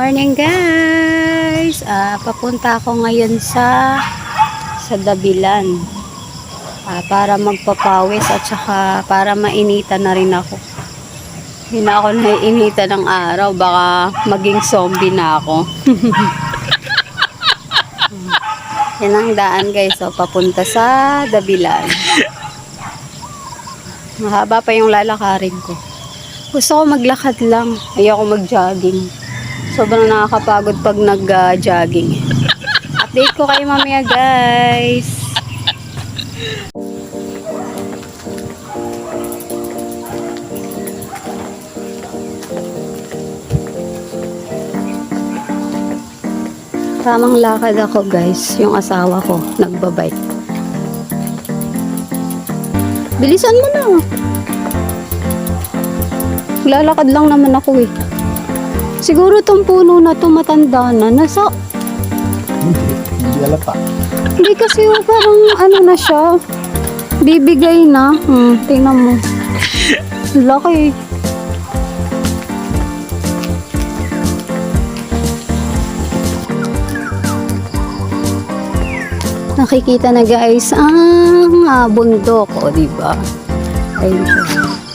morning guys! Ah, papunta ako ngayon sa sa Dabilan Ah, para magpapawis at saka para mainita na rin ako. Hindi na ako naiinita ng araw, baka maging zombie na ako. Yan ang daan guys, so, papunta sa Dabilan. Mahaba pa yung lalakarin ko. Gusto ko maglakad lang. Ayoko mag-jogging. Sobrang nakakapagod pag nag-jogging. Update ko kayo mamaya, guys. Tamang lakad ako, guys. Yung asawa ko, nagbabike. Bilisan mo na. Lalakad lang naman ako eh. Siguro tong puno na to matanda na. Nasa, Hindi alata. hindi kasi yung parang ano na siya. Bibigay na. Hmm, tingnan mo. Laki. Nakikita na guys ang ah, bundok, o di ba? Ayun siya.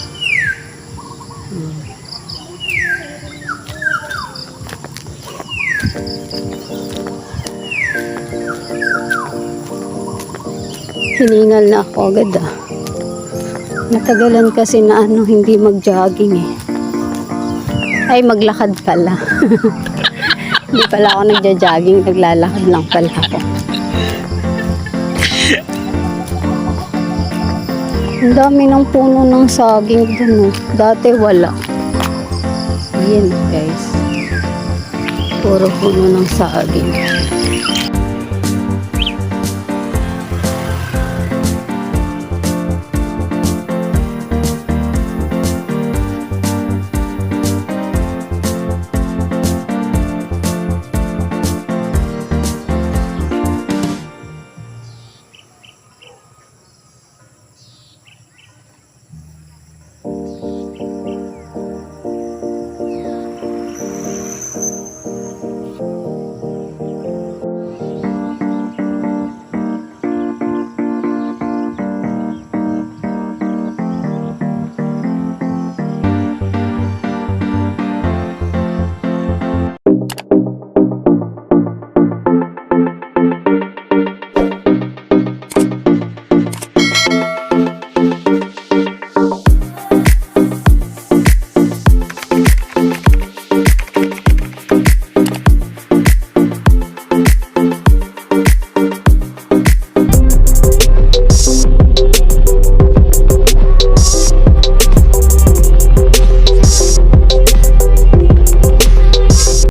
Hiningal na ako agad ah. Natagalan kasi na ano, hindi mag-jogging eh. Ay, maglakad pala. hindi pala ako nagja-jogging, naglalakad lang pala ako. Ang dami ng puno ng saging dun oh. Dati wala. Ayan guys. Puro puno ng saging.